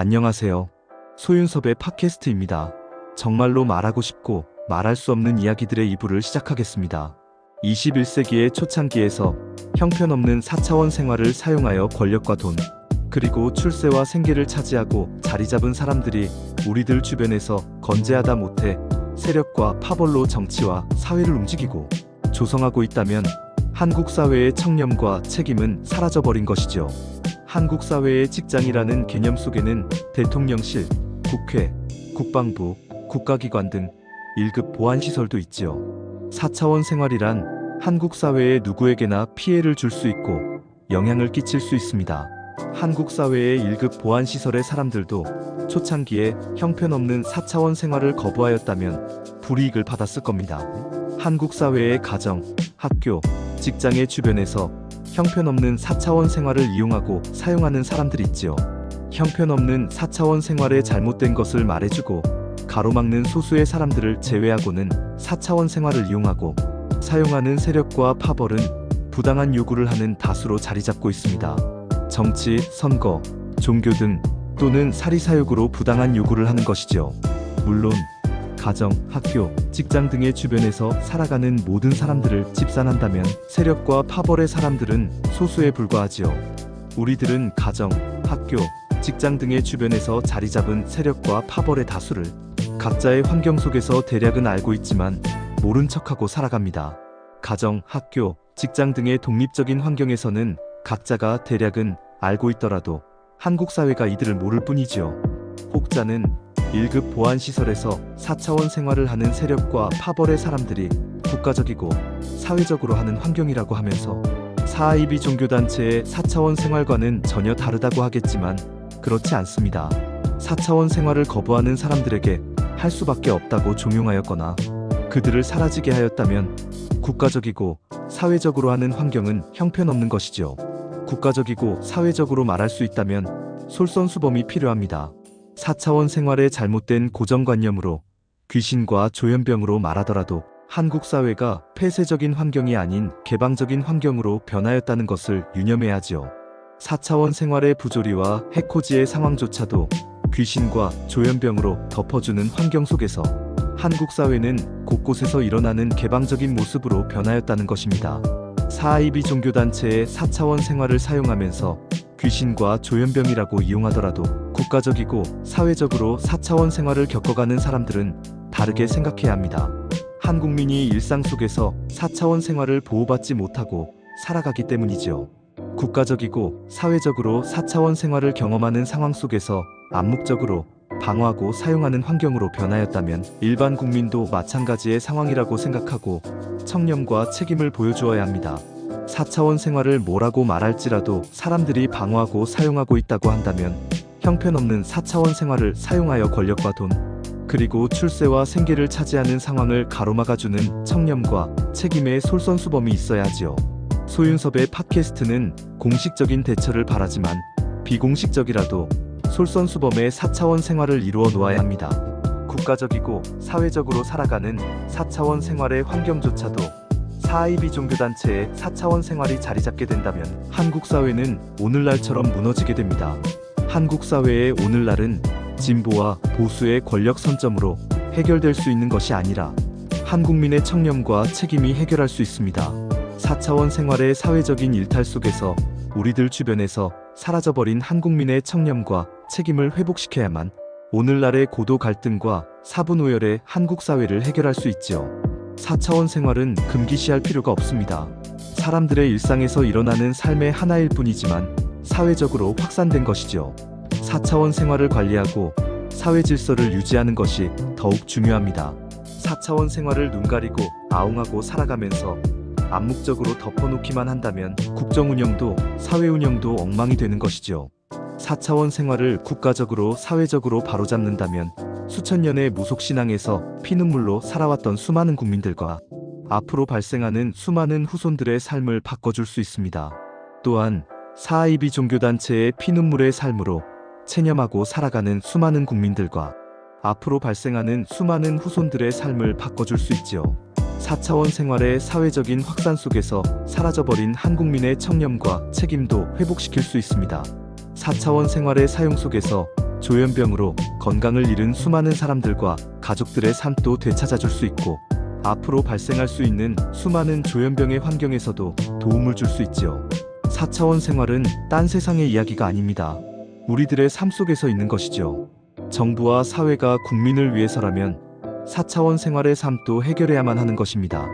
안녕하세요. 소윤섭의 팟캐스트입니다. 정말로 말하고 싶고 말할 수 없는 이야기들의 2부를 시작하겠습니다. 21세기의 초창기에서 형편없는 4차원 생활을 사용하여 권력과 돈, 그리고 출세와 생계를 차지하고 자리 잡은 사람들이 우리들 주변에서 건재하다 못해 세력과 파벌로 정치와 사회를 움직이고 조성하고 있다면 한국 사회의 청렴과 책임은 사라져버린 것이죠. 한국 사회의 직장이라는 개념 속에는 대통령실, 국회, 국방부, 국가기관 등 1급 보안시설도 있지요. 4차원 생활이란 한국 사회에 누구에게나 피해를 줄 수 있고 영향을 끼칠 수 있습니다. 한국 사회의 1급 보안시설의 사람들도 초창기에 형편없는 4차원 생활을 거부하였다면 불이익을 받았을 겁니다. 한국 사회의 가정, 학교, 직장의 주변에서 형편없는 4차원 생활을 이용하고 사용하는 사람들이 있지요. 형편없는 4차원 생활에 잘못된 것을 말해주고 가로막는 소수의 사람들을 제외하고는 4차원 생활을 이용하고 사용하는 세력과 파벌은 부당한 요구를 하는 다수로 자리 잡고 있습니다. 정치, 선거, 종교 등 또는 사리사욕으로 부당한 요구를 하는 것이죠. 물론 가정, 학교, 직장 등의 주변에서 살아가는 모든 사람들을 집산한다면 세력과 파벌의 사람들은 소수에 불과하지요. 우리들은 가정, 학교, 직장 등의 주변에서 자리 잡은 세력과 파벌의 다수를 각자의 환경 속에서 대략은 알고 있지만 모른 척하고 살아갑니다. 가정, 학교, 직장 등의 독립적인 환경에서는 각자가 대략은 알고 있더라도 한국 사회가 이들을 모를 뿐이지요. 혹자는 1급 보안시설에서 4차원 생활을 하는 세력과 파벌의 사람들이 국가적이고 사회적으로 하는 환경이라고 하면서 사이비 종교단체의 4차원 생활과는 전혀 다르다고 하겠지만 그렇지 않습니다. 4차원 생활을 거부하는 사람들에게 할 수밖에 없다고 종용하였거나 그들을 사라지게 하였다면 국가적이고 사회적으로 하는 환경은 형편없는 것이지요. 국가적이고 사회적으로 말할 수 있다면 솔선수범이 필요합니다. 4차원 생활의 잘못된 고정관념으로 귀신과 조현병으로 말하더라도 한국 사회가 폐쇄적인 환경이 아닌 개방적인 환경으로 변하였다는 것을 유념해야 하지요. 4차원 생활의 부조리와 해코지의 상황조차도 귀신과 조현병으로 덮어주는 환경 속에서 한국 사회는 곳곳에서 일어나는 개방적인 모습으로 변하였다는 것입니다. 사이비 종교단체의 4차원 생활을 사용하면서 귀신과 조현병이라고 이용하더라도 국가적이고 사회적으로 4차원 생활을 겪어가는 사람들은 다르게 생각해야 합니다. 한 국민이 일상 속에서 4차원 생활을 보호받지 못하고 살아가기 때문이지요. 국가적이고 사회적으로 4차원 생활을 경험하는 상황 속에서 암묵적으로 방어하고 사용하는 환경으로 변하였다면 일반 국민도 마찬가지의 상황이라고 생각하고 청렴과 책임을 보여주어야 합니다. 4차원 생활을 뭐라고 말할지라도 사람들이 방어하고 사용하고 있다고 한다면 형편없는 4차원 생활을 사용하여 권력과 돈, 그리고 출세와 생계를 차지하는 상황을 가로막아주는 청렴과 책임의 솔선수범이 있어야 하지요. 소윤섭의 팟캐스트는 공식적인 대처를 바라지만 비공식적이라도 솔선수범의 4차원 생활을 이루어 놓아야 합니다. 국가적이고 사회적으로 살아가는 4차원 생활의 환경조차도 사이비 종교단체의 4차원 생활이 자리 잡게 된다면 한국 사회는 오늘날처럼 무너지게 됩니다. 한국 사회의 오늘날은 진보와 보수의 권력 선점으로 해결될 수 있는 것이 아니라 한국민의 청렴과 책임이 해결할 수 있습니다. 4차원 생활의 사회적인 일탈 속에서 우리들 주변에서 사라져버린 한국민의 청렴과 책임을 회복시켜야만 오늘날의 고도 갈등과 사분오열의 한국 사회를 해결할 수 있지요. 4차원 생활은 금기시할 필요가 없습니다. 사람들의 일상에서 일어나는 삶의 하나일 뿐이지만 사회적으로 확산된 것이죠. 4차원 생활을 관리하고 사회 질서를 유지하는 것이 더욱 중요합니다. 4차원 생활을 눈 가리고 아웅하고 살아가면서 암묵적으로 덮어놓기만 한다면 국정 운영도 사회 운영도 엉망이 되는 것이죠. 4차원 생활을 국가적으로 사회적으로 바로잡는다면 수천 년의 무속 신앙에서 피눈물로 살아왔던 수많은 국민들과 앞으로 발생하는 수많은 후손들의 삶을 바꿔줄 수 있습니다. 또한 사이비 종교단체의 피눈물의 삶으로 체념하고 살아가는 수많은 국민들과 앞으로 발생하는 수많은 후손들의 삶을 바꿔줄 수 있지요. 4차원 생활의 사회적인 확산 속에서 사라져버린 한국민의 청렴과 책임도 회복시킬 수 있습니다. 4차원 생활의 사용 속에서 조현병으로 건강을 잃은 수많은 사람들과 가족들의 삶도 되찾아줄 수 있고 앞으로 발생할 수 있는 수많은 조현병의 환경에서도 도움을 줄 수 있지요. 4차원 생활은 딴 세상의 이야기가 아닙니다. 우리들의 삶 속에서 있는 것이죠. 정부와 사회가 국민을 위해서라면 4차원 생활의 삶도 해결해야만 하는 것입니다.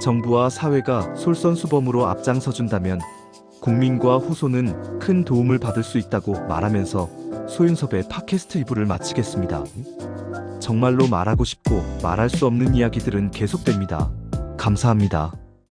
정부와 사회가 솔선수범으로 앞장서 준다면 국민과 후손은 큰 도움을 받을 수 있다고 말하면서 소윤섭의 팟캐스트 2부를 마치겠습니다. 정말로 말하고 싶고 말할 수 없는 이야기들은 계속됩니다. 감사합니다.